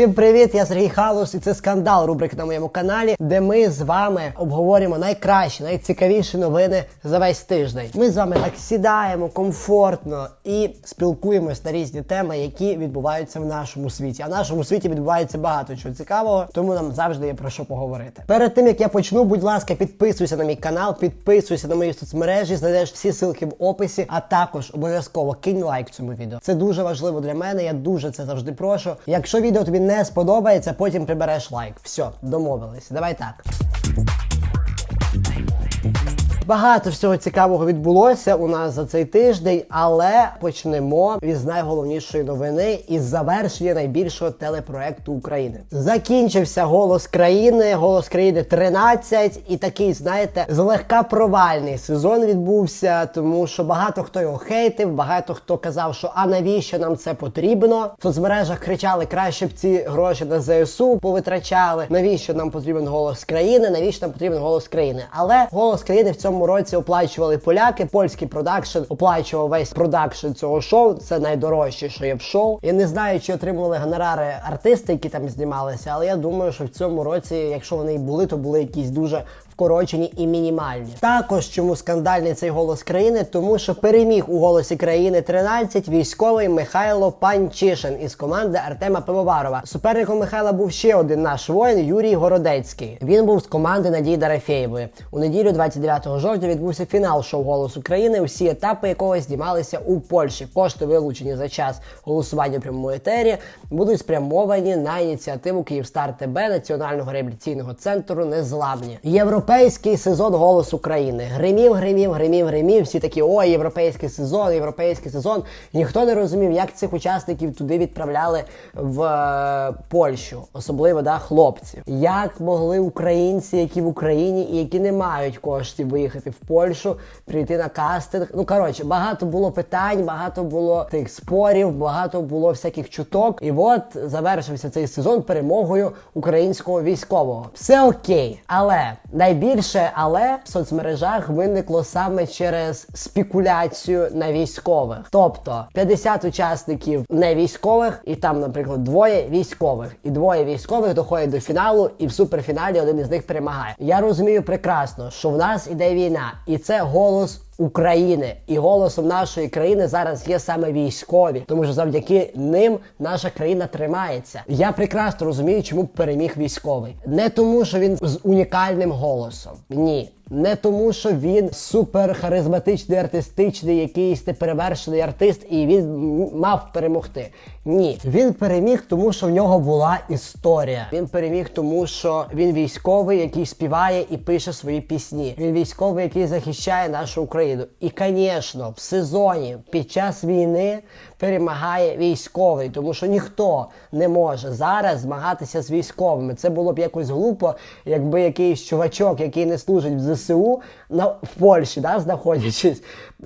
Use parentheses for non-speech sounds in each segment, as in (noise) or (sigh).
Всім привіт! Я Сергій Халус, і це скандал. Рубрика на моєму каналі, де ми з вами обговорюємо найкращі, найцікавіші новини за весь тиждень. Ми з вами так сідаємо комфортно і спілкуємось на різні теми, які відбуваються в нашому світі. А в нашому світі відбувається багато чого цікавого, тому нам завжди є про що поговорити. Перед тим як я почну, будь ласка, підписуйся на мій канал, підписуйся на мої соцмережі, знайдеш всі ссылки в описі, а також обов'язково кинь лайк цьому відео. Це дуже важливо для мене. Я дуже це завжди прошу. Якщо відео тобі не сподобається, потім прибереш лайк. Все, домовились. Давай так. Багато всього цікавого відбулося у нас за цей тиждень, але почнемо із найголовнішої новини із завершення найбільшого телепроекту України. Закінчився голос країни, голос країни 13, і такий, знаєте, злегка провальний сезон відбувся, тому що багато хто його хейтив, багато хто казав, що а навіщо нам це потрібно. В соцмережах кричали, краще б ці гроші на ЗСУ повитрачали. Навіщо нам потрібен голос країни? Навіщо нам потрібен голос країни? Але голос країни в цьому році оплачували поляки. Польський продакшн оплачував весь продакшн цього шоу. Це найдорожче, що є в шоу. Я не знаю, чи отримували гонорари артисти, які там знімалися, але я думаю, що в цьому році, якщо вони і були, то були якісь дуже вкорочені і мінімальні. Також чому скандальний цей голос країни, тому що переміг у голосі країни 13 військовий Михайло Панчишин із команди Артема Пивоварова. Суперником Михайла був ще один наш воїн Юрій Городецький. Він був з команди Надії Дарафєєвої. У неділю, 29 жовтня, відбувся фінал шоу Голос України, усі етапи якого знімалися у Польщі. Кошти вилучені за час голосування в прямому етері будуть спрямовані на ініціативу Київстар ТБ Національного реабілітаційного центру Незламні. Європейський сезон Голос України. Гримів, гримів, гримів, гримів. Всі такі, ой, європейський сезон, європейський сезон. Ніхто не розумів, як цих учасників туди відправляли в е, Польщу, особливо да, хлопців. Як могли українці, які в Україні і які не мають коштів виїхати в Польщу, прийти на кастинг. Ну коротше, багато було питань, багато було тих спорів, багато було всяких чуток. І от завершився цей сезон перемогою українського військового. Все окей, але найбільше але в соцмережах виникло саме через спекуляцію на військових. Тобто 50 учасників не військових, і там, наприклад, двоє військових, і двоє військових доходять до фіналу, і в суперфіналі один із них перемагає. Я розумію прекрасно, що в нас іде війна, і це голос. України і голосом нашої країни зараз є саме військові, тому що завдяки ним наша країна тримається. Я прекрасно розумію, чому переміг військовий. Не тому, що він з унікальним голосом. Ні. Не тому, що він супер харизматичний, артистичний, якийсь неперевершений артист, і він мав перемогти. Ні, він переміг, тому що в нього була історія. Він переміг, тому що він військовий, який співає і пише свої пісні. Він військовий, який захищає нашу Україну. І, звісно, в сезоні під час війни перемагає військовий, тому що ніхто не може зараз змагатися з військовими. Це було б якось глупо, якби якийсь чувачок, який не служить в ЗСУ на в Польщі, да, знаходячись,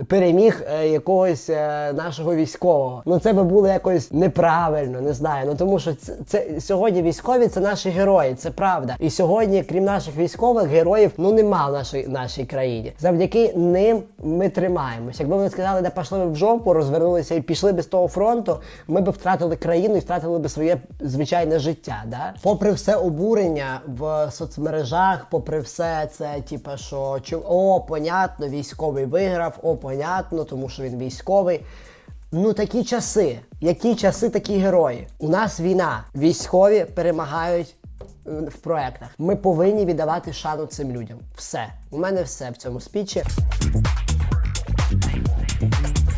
переміг е, якогось е, нашого військового. Ну це би було якось неправильно, не знаю. Ну тому що це, це сьогодні військові це наші герої, це правда. І сьогодні, крім наших військових, героїв ну нема в нашій нашій країні. Завдяки ним ми тримаємося. Якби вони сказали, де пішли ви в жопу, розвернулися і пішли без того фронту, ми б втратили країну і втратили б своє звичайне життя. Да? Попри все обурення в соцмережах, попри все це, типа, що о, понятно, військовий виграв, о, понятно, тому що він військовий. Ну такі часи. Які часи, такі герої. У нас війна. Військові перемагають е, в проектах. Ми повинні віддавати шану цим людям. Все. У мене все в цьому спічі.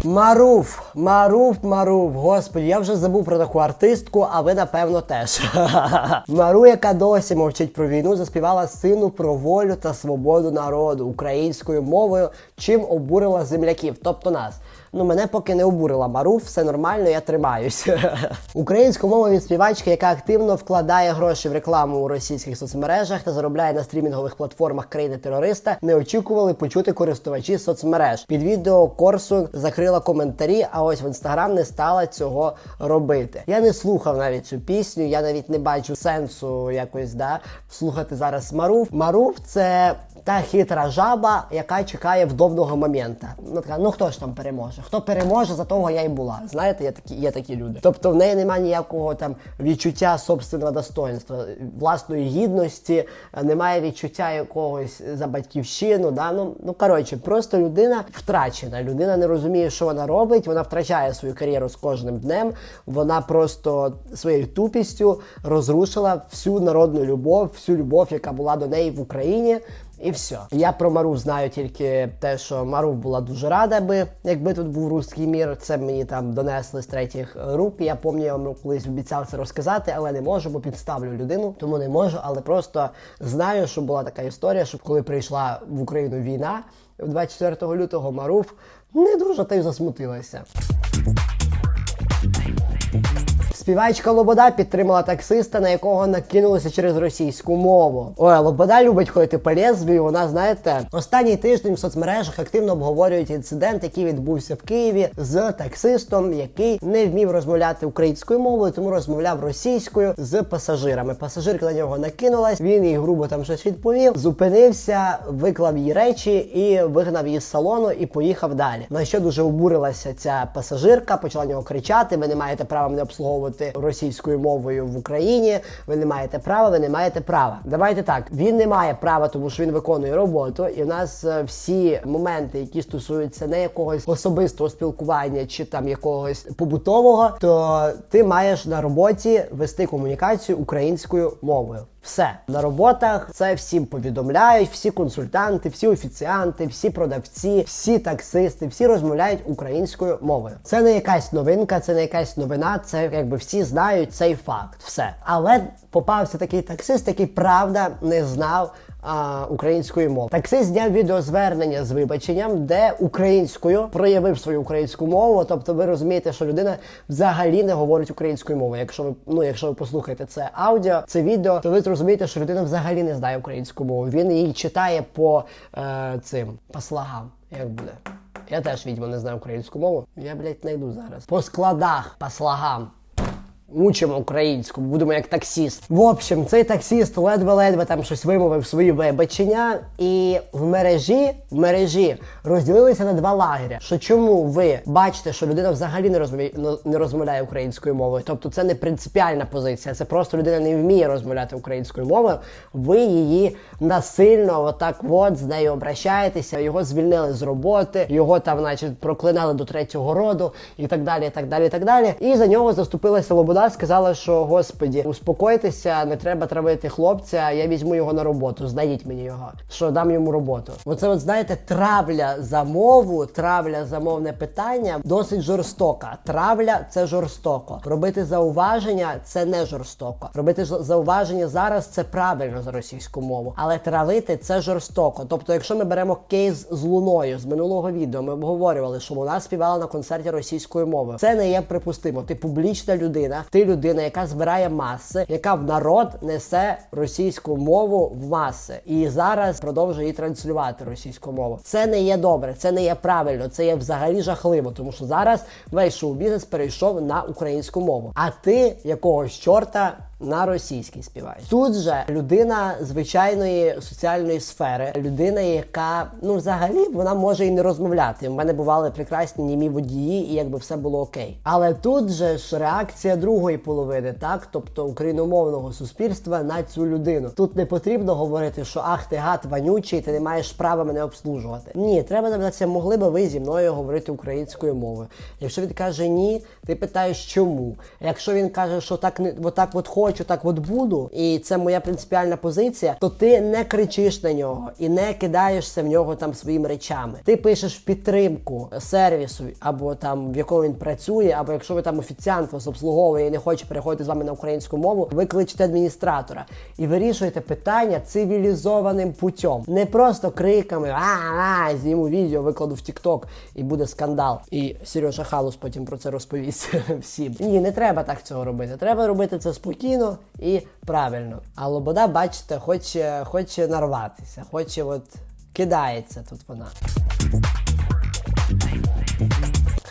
Маруф, Маруф, Маруф. Господи, я вже забув про таку артистку, а ви напевно теж. (laughs) Мару, яка досі мовчить про війну, заспівала сину про волю та свободу народу українською мовою, чим обурила земляків, тобто нас. Ну, мене поки не обурила Маруф, все нормально, я тримаюсь. (laughs) Українську мову від співачки, яка активно вкладає гроші в рекламу у російських соцмережах та заробляє на стрімінгових платформах країни-терориста, не очікували почути користувачі соцмереж. Під відео Корсун закрила коментарі, а ось в інстаграм не стала цього робити. Я не слухав навіть цю пісню, я навіть не бачу сенсу якось да слухати зараз Маруф. Маруф це та хитра жаба, яка чекає вдобного момента. Ну така, ну хто ж там переможе? Хто переможе, за того я й була. Знаєте, є такі, є такі люди. Тобто в неї немає ніякого там відчуття собственного достоинства, власної гідності, немає відчуття якогось за батьківщину. Да? Ну, ну коротше, просто людина втрачена. Людина не розуміє, що вона робить. Вона втрачає свою кар'єру з кожним днем. Вона просто своєю тупістю розрушила всю народну любов, всю любов, яка була до неї в Україні. І все. Я про Мару знаю тільки те, що Мару була дуже рада би, якби тут був руський мір. Це мені там донесли з третіх рук. Я пам'ятаю, я колись обіцяв це розказати, але не можу, бо підставлю людину, тому не можу. Але просто знаю, що була така історія, що коли прийшла в Україну війна 24 лютого, Маруф не дуже та й засмутилася. Співачка Лобода підтримала таксиста, на якого накинулися через російську мову. Ой, Лобода любить ходити по лезвію. Вона, знаєте, останній тиждень в соцмережах активно обговорюють інцидент, який відбувся в Києві з таксистом, який не вмів розмовляти українською мовою, тому розмовляв російською з пасажирами. Пасажирка на нього накинулась. Він їй грубо там щось відповів, зупинився, виклав її речі і вигнав її з салону і поїхав далі. На що дуже обурилася ця пасажирка, почала нього кричати: ви не маєте права мене обслуговувати російською мовою в Україні. Ви не маєте права, ви не маєте права. Давайте так. Він не має права, тому що він виконує роботу, і в нас е, всі моменти, які стосуються не якогось особистого спілкування чи там якогось побутового, то ти маєш на роботі вести комунікацію українською мовою. Все на роботах це всім повідомляють, всі консультанти, всі офіціанти, всі продавці, всі таксисти, всі розмовляють українською мовою. Це не якась новинка, це не якась новина. Це якби всі знають цей факт. Все, але попався такий таксист, який правда не знав. А, української мови. Таксист зняв відеозвернення з вибаченням, де українською проявив свою українську мову. Тобто, ви розумієте, що людина взагалі не говорить українською мовою. Якщо ви ну, якщо ви послухаєте це аудіо, це відео, то ви зрозумієте, що людина взагалі не знає українську мову. Він її читає по е, цим по слагам. Як буде? Я теж відьмо не знаю українську мову. Я, блядь, знайду зараз. По складах, по слагам. Учимо українську, будемо як таксіст. В общем, цей таксіст ледве-ледве там щось вимовив свої вибачення, і в мережі в мережі розділилися на два лагеря. Що чому ви бачите, що людина взагалі не розмовляє не розмовляє українською мовою? Тобто це не принципіальна позиція, це просто людина не вміє розмовляти українською мовою. Ви її насильно, отак, от з нею обращаєтеся. Його звільнили з роботи, його там, значить, проклинали до третього роду, і так далі, і так далі, і так далі. І за нього заступилася Лобода. Сказала, що господі, успокойтеся, не треба травити хлопця. Я візьму його на роботу. Знайдіть мені його, що дам йому роботу. Оце, от знаєте, травля за мову, травля за мовне питання досить жорстока. Травля це жорстоко. Робити зауваження це не жорстоко. Робити зауваження зараз це правильно за російську мову, але травити це жорстоко. Тобто, якщо ми беремо кейс з луною з минулого відео, ми обговорювали, що вона співала на концерті російською мовою. Це не є припустимо. Ти публічна людина, ти людина, яка збирає маси, яка в народ несе російську мову в маси, і зараз продовжує її транслювати російську мову. Це не є добре, це не є правильно, це є взагалі жахливо, тому що зараз весь шоу-бізнес перейшов на українську мову. А ти якогось чорта на російській співаєш. Тут же людина звичайної соціальної сфери, людина, яка ну взагалі вона може і не розмовляти. У мене бували прекрасні німі водії, і якби все було окей. Але тут же ж реакція другої половини, так тобто україномовного суспільства на цю людину. Тут не потрібно говорити, що ах, ти гад вонючий, ти не маєш права мене обслужувати. Ні, треба написати, могли би ви зі мною говорити українською мовою. Якщо він каже ні, ти питаєш чому. Якщо він каже, що так не отак от хочу, так от буду, і це моя принципіальна позиція, то ти не кричиш на нього і не кидаєшся в нього там своїми речами. Ти пишеш в підтримку сервісу, або там в якому він працює, або якщо ви там офіціант вас обслуговує і не хоче переходити з вами на українську мову, ви кличете адміністратора і вирішуєте питання цивілізованим путем. Не просто криками, а зніму відео, викладу в TikTok і буде скандал. І Сережа Халус потім про це розповість (laughs) всім. Ні, не треба так цього робити. Треба робити це спокійно і правильно. А Лобода, бачите, хоче, хоче нарватися, хоче от кидається тут вона.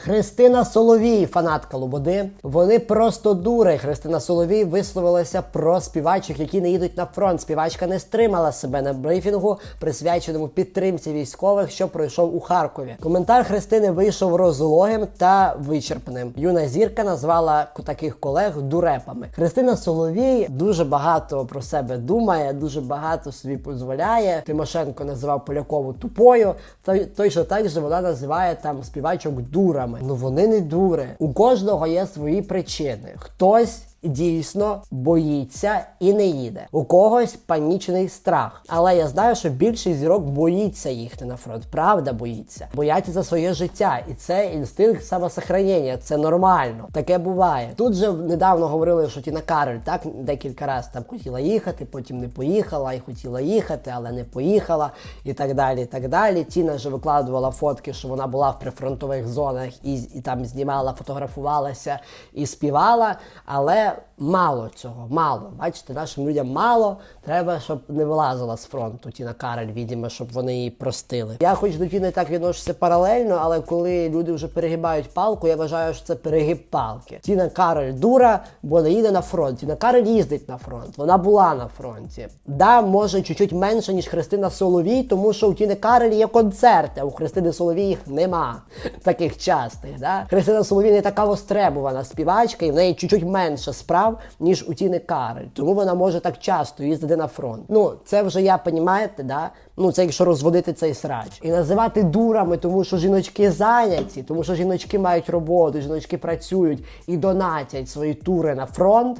Христина Соловій, фанатка Лободи. Вони просто дури. Христина Соловій висловилася про співачок, які не їдуть на фронт. Співачка не стримала себе на брифінгу, присвяченому підтримці військових, що пройшов у Харкові. Коментар Христини вийшов розлогим та вичерпним. Юна зірка назвала таких колег дурепами. Христина Соловій дуже багато про себе думає, дуже багато собі дозволяє. Тимошенко називав Полякову тупою. Той, той що так же вона називає там співачок дурами. Ну вони не дури. У кожного є свої причини. Хтось. Дійсно боїться і не їде. У когось панічний страх. Але я знаю, що більшість зірок боїться їхати на фронт. Правда, боїться. Бояться за своє життя. І це інстинкт самосохранення. Це нормально. Таке буває. Тут же недавно говорили, що Тіна Кароль так декілька разів там хотіла їхати, потім не поїхала, і хотіла їхати, але не поїхала, і так далі. І так далі. Тіна же викладувала фотки, що вона була в прифронтових зонах і, і там знімала, фотографувалася і співала. Але мало цього, мало. Бачите, нашим людям мало. Треба, щоб не вилазила з фронту Тіна Кароль, відомо, щоб вони її простили. Я хоч до Тіни так відношуся паралельно, але коли люди вже перегибають палку, я вважаю, що це перегиб палки. Тіна Кароль дура, бо не їде на фронт. Тіна Кароль їздить на фронт. Вона була на фронті. Да, може чуть-чуть менше, ніж Христина Соловій, тому що у Тіни Кароль є концерти, а у Христини Соловій їх нема таких частих. Да? Христина Соловій не така востребувана співачка, і в неї чуть-чуть менше справ, ніж у Тіни Кароль. Тому вона може так часто їздити на фронт. Ну, це вже я, понімаєте, да? Ну, це якщо розводити цей срач. І називати дурами, тому що жіночки зайняті, тому що жіночки мають роботу, жіночки працюють і донатять свої тури на фронт.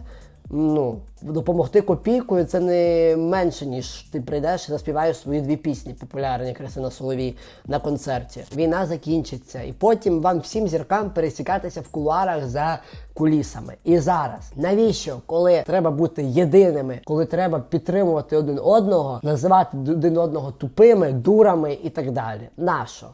Ну, допомогти копійкою це не менше, ніж ти прийдеш і заспіваєш свої дві пісні, популярні Христина Соловій на концерті. Війна закінчиться, і потім вам всім зіркам пересікатися в кулуарах за кулісами. І зараз навіщо, коли треба бути єдиними, коли треба підтримувати один одного, називати один одного тупими, дурами і так далі? Нащо?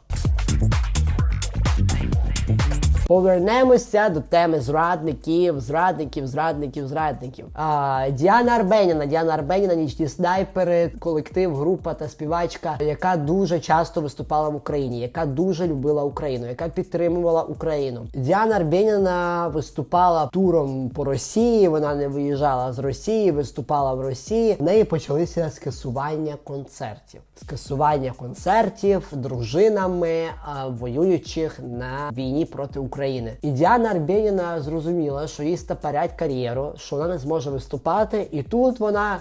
Повернемося до теми зрадників, зрадників, зрадників, зрадників. А, Діана Арбеніна, Діана Арбеніна, нічні снайпери, колектив, група та співачка, яка дуже часто виступала в Україні, яка дуже любила Україну, яка підтримувала Україну. Діана Арбеніна виступала туром по Росії. Вона не виїжджала з Росії, виступала в Росії. В неї почалися скасування концертів. Скасування концертів дружинами а, воюючих на війні проти України. І Діана Арбєніна зрозуміла, що їй стопорять кар'єру, що вона не зможе виступати, і тут вона.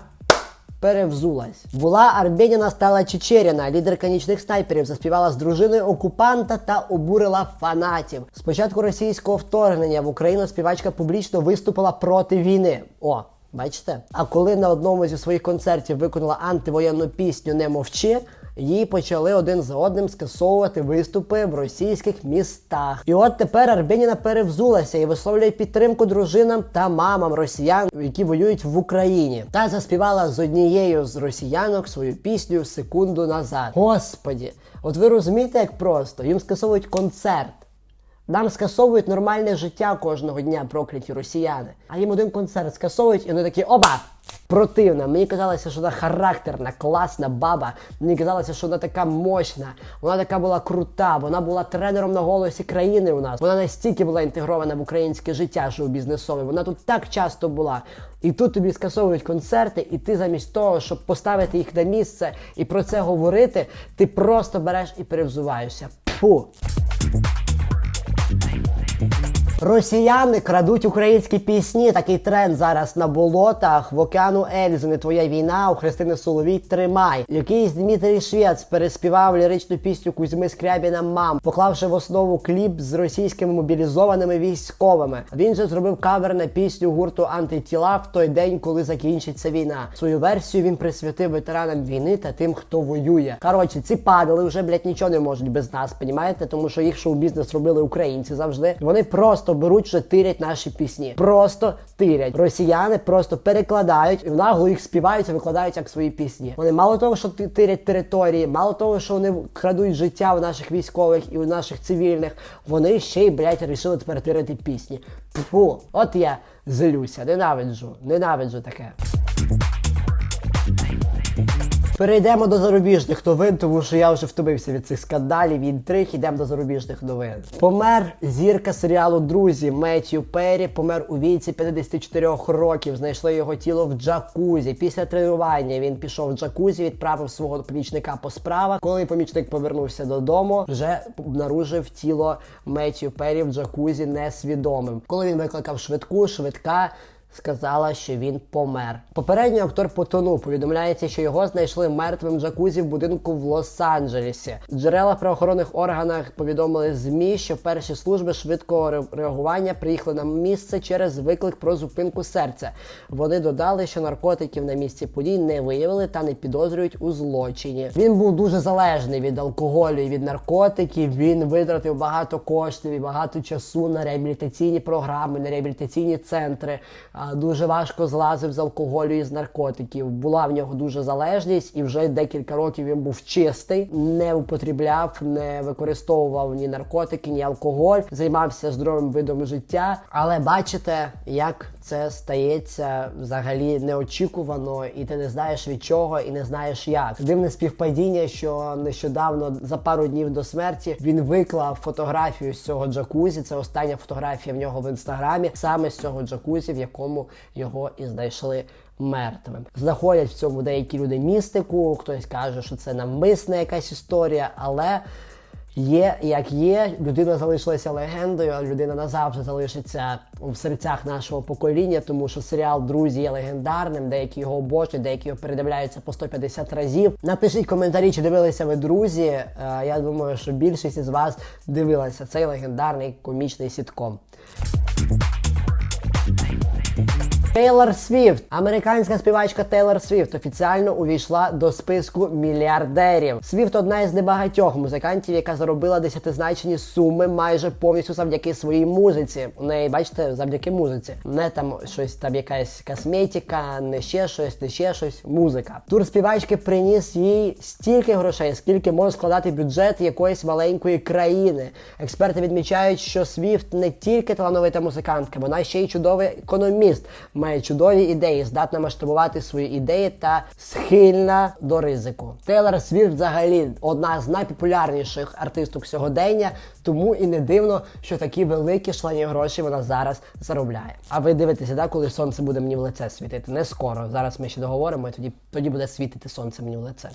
Перевзулась. Була Арбєніна стала Чечеріна, лідерка нічних снайперів, заспівала з дружиною окупанта та обурила фанатів. Спочатку російського вторгнення в Україну співачка публічно виступила проти війни. О, бачите? А коли на одному зі своїх концертів виконала антивоєнну пісню Не мовчи. Її почали один за одним скасовувати виступи в російських містах. І от тепер Арбеніна перевзулася і висловлює підтримку дружинам та мамам росіян, які воюють в Україні, та заспівала з однією з росіянок свою пісню секунду назад. Господі, от ви розумієте, як просто їм скасовують концерт. Нам скасовують нормальне життя кожного дня прокляті росіяни. А їм один концерт скасовують, і вони такі оба! Противна. Мені казалося, що вона характерна, класна баба. Мені казалося, що вона така мощна, вона така була крута, вона була тренером на голосі країни у нас. Вона настільки була інтегрована в українське життя, шоу-бізнесове. Вона тут так часто була. І тут тобі скасовують концерти, і ти замість того, щоб поставити їх на місце і про це говорити, ти просто береш і перевзуваєшся. Фу. Росіяни крадуть українські пісні. Такий тренд зараз на болотах. В океану Ельзи не твоя війна. У Христини Соловій тримай. Якийсь Дмитрій Швець переспівав ліричну пісню Кузьми Скрябіна Мам, поклавши в основу кліп з російськими мобілізованими військовими. Він же зробив кавер на пісню гурту Антитіла в той день, коли закінчиться війна. Свою версію він присвятив ветеранам війни та тим, хто воює. Коротше, ці падали вже блядь, нічого не можуть без нас, понімаєте? Тому що їх шоу-бізнес робили українці завжди. Вони просто беруть що тирять наші пісні. Просто тирять. Росіяни просто перекладають і в наглу їх співають і викладають як свої пісні. Вони мало того, що тирять території, мало того, що вони крадуть життя у наших військових і у наших цивільних. Вони ще й блять рішили тепер тирити пісні. Фу, от я злюся, ненавиджу, ненавиджу таке. Перейдемо до зарубіжних новин, тому що я вже втомився від цих скандалів, інтриг. Ідемо до зарубіжних новин. Помер зірка серіалу Друзі Меттью Перрі. Помер у віці 54 років. Знайшли його тіло в джакузі. Після тренування він пішов в джакузі, відправив свого помічника по справах. Коли помічник повернувся додому, вже обнаружив тіло Меттью Перрі в джакузі несвідомим. Коли він викликав швидку, швидка. Сказала, що він помер. Попередньо актор потонув. Повідомляється, що його знайшли мертвим в джакузі в будинку в Лос-Анджелесі. Джерела в правоохоронних органах повідомили змі, що перші служби швидкого реагування приїхали на місце через виклик про зупинку серця. Вони додали, що наркотиків на місці подій не виявили та не підозрюють у злочині. Він був дуже залежний від алкоголю і від наркотиків. Він витратив багато коштів і багато часу на реабілітаційні програми, на реабілітаційні центри. Дуже важко злазив з алкоголю і з наркотиків. Була в нього дуже залежність, і вже декілька років він був чистий, не употребляв, не використовував ні наркотики, ні алкоголь, займався здоровим видом життя. Але бачите, як це стається взагалі неочікувано, і ти не знаєш від чого, і не знаєш як. Дивне співпадіння, що нещодавно за пару днів до смерті він виклав фотографію з цього джакузі. Це остання фотографія в нього в інстаграмі, саме з цього джакузі, в якому його і знайшли. Мертвим знаходять в цьому деякі люди містику. Хтось каже, що це навмисна якась історія, але Є як є, людина залишилася легендою, а людина назавжди залишиться в серцях нашого покоління, тому що серіал Друзі є легендарним, деякі його обожнюють, деякі його передивляються по 150 разів. Напишіть коментарі, чи дивилися ви друзі. Е, Я думаю, що більшість із вас дивилася цей легендарний комічний сітком. Тейлор Свіфт, американська співачка Тейлор Свіфт, офіціально увійшла до списку мільярдерів. Свіфт одна із небагатьох музикантів, яка заробила десятизначні суми майже повністю завдяки своїй музиці. У неї, бачите, завдяки музиці. Не там щось там якась косметика, не ще щось, не ще щось. Музика. Тур співачки приніс їй стільки грошей, скільки може складати бюджет якоїсь маленької країни. Експерти відмічають, що Свіфт не тільки талановита музикантка, вона ще й чудовий економіст має чудові ідеї, здатна масштабувати свої ідеї та схильна до ризику. Тейлор Свіфт взагалі одна з найпопулярніших артисток сьогодення, тому і не дивно, що такі великі шлені гроші вона зараз заробляє. А ви дивитеся, да, коли сонце буде мені в лице світити? Не скоро. Зараз ми ще договоримо, і тоді, тоді буде світити сонце мені в лице.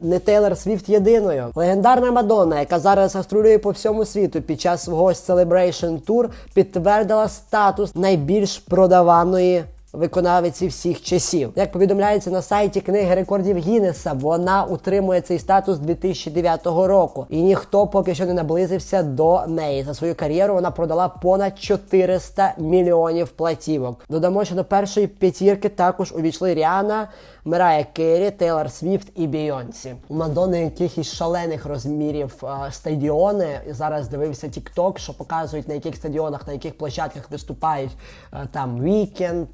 Не Тейлор Свіфт єдиною. Легендарна Мадонна, яка зараз гастролює по всьому світу під час свого Celebration Tour, підтвердила статус найбільш продаваної. Виконавиці всіх часів, як повідомляється на сайті книги рекордів Гіннеса, вона утримує цей статус 2009 року, і ніхто поки що не наблизився до неї. За свою кар'єру вона продала понад 400 мільйонів платівок. Додамо, що до першої п'ятірки також увійшли Ріана, Мирая Керрі, Тейлор Свіфт і Бійонсі. У Мадонни якихось шалених розмірів а, стадіони. Зараз дивився TikTok, що показують на яких стадіонах, на яких площадках виступають а, там Вікенд,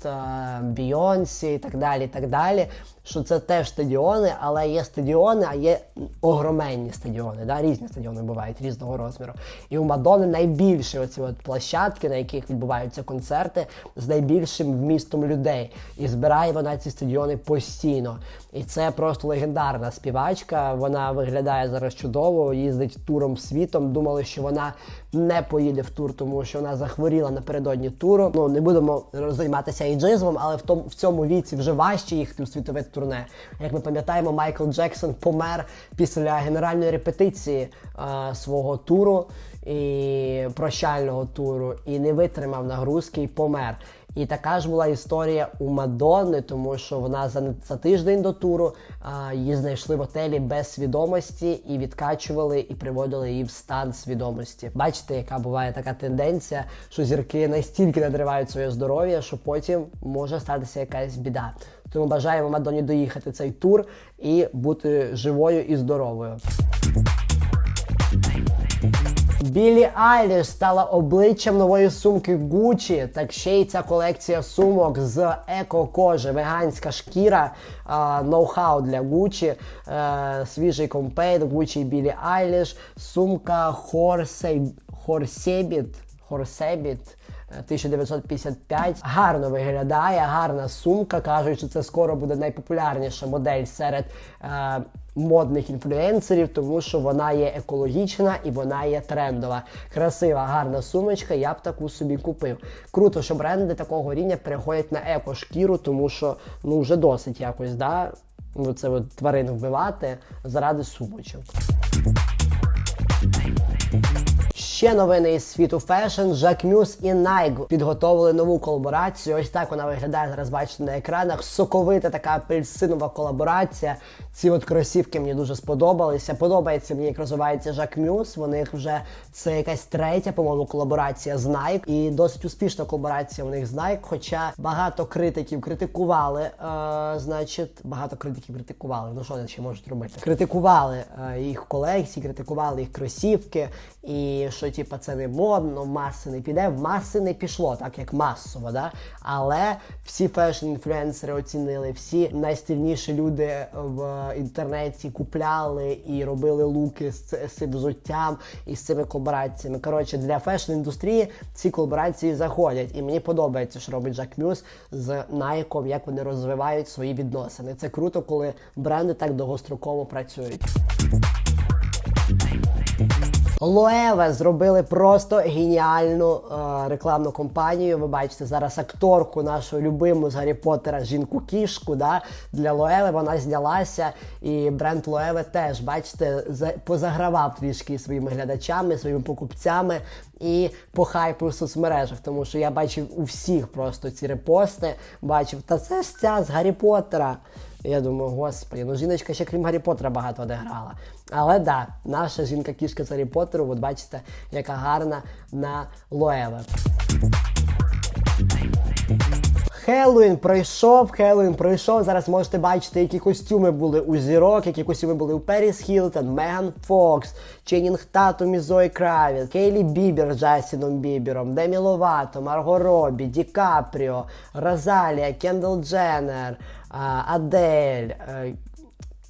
Бійонсі і так далі. і так далі. Що це теж стадіони, але є стадіони, а є огроменні стадіони. Да? Різні стадіони бувають різного розміру. І у Мадонни найбільші оці от площадки, на яких відбуваються концерти, з найбільшим вмістом людей. І збирає вона ці стадіони постійно. І це просто легендарна співачка. Вона виглядає зараз чудово, їздить туром світом. Думали, що вона не поїде в тур, тому що вона захворіла напередодні туру. Ну не будемо займатися ейджизмом, але в тому в цьому віці вже важче їхати у світове турне. Як ми пам'ятаємо, Майкл Джексон помер після генеральної репетиції е, свого туру і прощального туру, і не витримав нагрузки і помер. І така ж була історія у Мадонни, тому що вона за, за тиждень до туру а, її знайшли в отелі без свідомості і відкачували і приводили її в стан свідомості. Бачите, яка буває така тенденція, що зірки настільки надривають своє здоров'я, що потім може статися якась біда. Тому бажаємо Мадонні доїхати цей тур і бути живою і здоровою. Білі Айліш стала обличчям нової сумки Gucci. Так ще й ця колекція сумок з еко-кожи, веганська шкіра, ноу-хау для Gucci, е, свіжий компейт Gucci Білі Айліш, сумка. Хорсебіт, Хорсебіт. 1955. Гарно виглядає, гарна сумка. Кажуть, що це скоро буде найпопулярніша модель серед е, модних інфлюенсерів, тому що вона є екологічна і вона є трендова. Красива, гарна сумочка. Я б таку собі купив. Круто, що бренди такого рівня переходять на екошкіру, тому що ну вже досить якось, да. Ну, це от тварин вбивати заради сумочок. Ще новини із світу фешн. Jacquemus і Nike підготовили нову колаборацію. Ось так вона виглядає зараз. Бачите на екранах. Соковита така апельсинова колаборація. Ці от кросівки мені дуже сподобалися. Подобається мені, як розвивається Jacquemus. У них вже це якась третя, по-моєму, колаборація з Nike. І досить успішна колаборація у них з Nike. Хоча багато критиків критикували. Е, значить, багато критиків критикували. Ну що вони ще можуть робити? Критикували е, їх колекції, критикували їх кросівки. І що, типа, це не модно, маси не піде. В маси не пішло, так як масово, да? Але всі фешн-інфлюенсери оцінили, всі найстильніші люди в інтернеті купляли і робили луки з, з цим взуттям і з цими колабораціями. Коротше, для фешн-індустрії ці колаборації заходять. І мені подобається, що робить Жак Мюс з Nike, як вони розвивають свої відносини. Це круто, коли бренди так довгостроково працюють. Лоеве зробили просто геніальну е, рекламну кампанію. Ви бачите зараз акторку нашу любиму з Гаррі Поттера, жінку кішку. Да? Для Лоеве вона знялася, і бренд Лоеве теж, бачите, позагравав трішки своїми глядачами, своїми покупцями і по хайпу в соцмережах. Тому що я бачив у всіх просто ці репости, бачив, та це ж ця з Гаррі Поттера. Я думаю, господи, ну жіночка ще крім Гаррі Поттера багато де. Але да, наша жінка-кішка з Гаррі Поттеру, от бачите, яка гарна на Лоеве. Хеллоуін пройшов, Хеллоуін пройшов. Зараз можете бачити, які костюми були у зірок, які костюми були у Періс Хілтон, Меган Фокс, Ченнінг Татум і Зої Кравіц, Кейлі Бібер з Джастіном Бібером, Демі Ловато, Марго Робі, Ді Капріо, Розалія, Кендall Дженнер, Адель. е,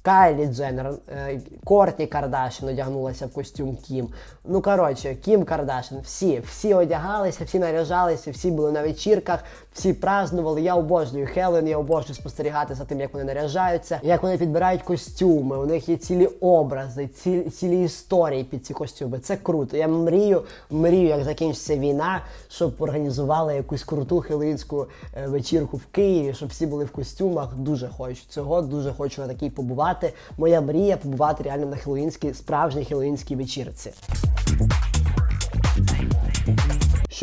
Кайлі Дженнер, е, Кортні Кардашін одягнулася в костюм Кім. Ну коротше, Кім Кардашін, всі, всі одягалися, всі наряжалися, всі були на вечірках, всі празднували. Я обожнюю Хелен, я обожнюю спостерігати за тим, як вони наряжаються, як вони підбирають костюми. У них є цілі образи, цілі, цілі історії під ці костюми. Це круто. Я мрію, мрію, як закінчиться війна, щоб організували якусь круту хеллоїнську е, вечірку в Києві, щоб всі були в костюмах. Дуже хочу цього, дуже хочу на такій побувати. Моя мрія побувати реально на хеллоїнській, справжній хеллоїнській вечірці.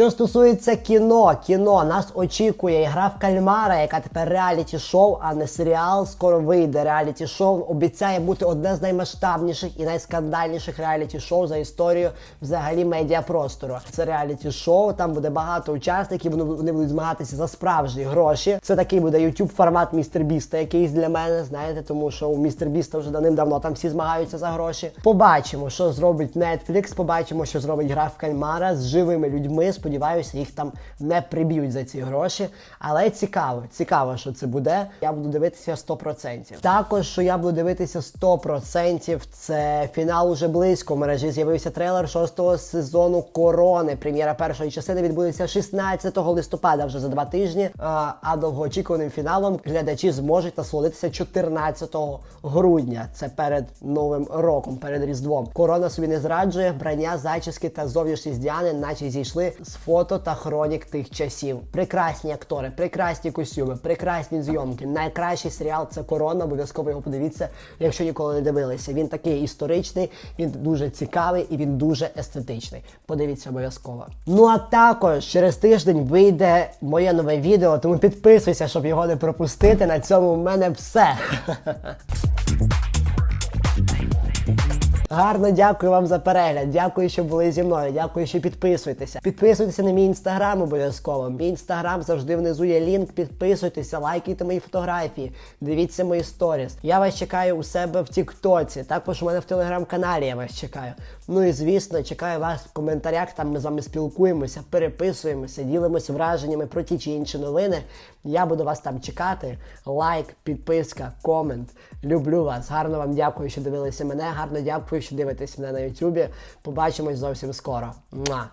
Що стосується кіно, кіно нас очікує гра в кальмара, яка тепер реаліті шоу, а не серіал. Скоро вийде реаліті шоу. Обіцяє бути одне з наймасштабніших і найскандальніших реаліті шоу за історію взагалі медіапростору. Це реаліті шоу. Там буде багато учасників. Вони, будуть змагатися за справжні гроші. Це такий буде YouTube формат містер Біста, якийсь для мене. Знаєте, тому що у містер Біста вже давним-давно там всі змагаються за гроші. Побачимо, що зробить Netflix, побачимо, що зробить гра в кальмара з живими людьми. Сподіваюся, їх там не приб'ють за ці гроші. Але цікаво, цікаво, що це буде. Я буду дивитися 100%. Також, що я буду дивитися 100%, це фінал уже близько. В мережі з'явився трейлер шостого сезону Корони. Прем'єра першої частини відбудеться 16 листопада, вже за два тижні. А, довгоочікуваним фіналом глядачі зможуть насолодитися 14 грудня. Це перед новим роком, перед Різдвом. Корона собі не зраджує вбрання, зачіски та зовнішність Діани, наче зійшли з фото та хронік тих часів. Прекрасні актори, прекрасні костюми, прекрасні зйомки. Найкращий серіал це корона. Обов'язково його подивіться, якщо ніколи не дивилися. Він такий історичний, він дуже цікавий і він дуже естетичний. Подивіться обов'язково. Ну а також через тиждень вийде моє нове відео, тому підписуйся, щоб його не пропустити. На цьому в мене все. (laughs) Гарно дякую вам за перегляд. Дякую, що були зі мною. Дякую, що підписуєтеся. Підписуйтеся на мій інстаграм обов'язково. Мій інстаграм завжди внизу є лінк. Підписуйтеся, лайкайте мої фотографії, дивіться мої сторіс. Я вас чекаю у себе в Тіктоці. Також у мене в телеграм-каналі я вас чекаю. Ну і звісно, чекаю вас в коментарях. Там ми з вами спілкуємося, переписуємося, ділимося враженнями про ті чи інші новини. Я буду вас там чекати. Лайк, підписка, комент. Люблю вас. Гарно вам дякую, що дивилися мене. Гарно дякую, що дивитесь мене на Ютубі. Побачимось зовсім скоро. Муа!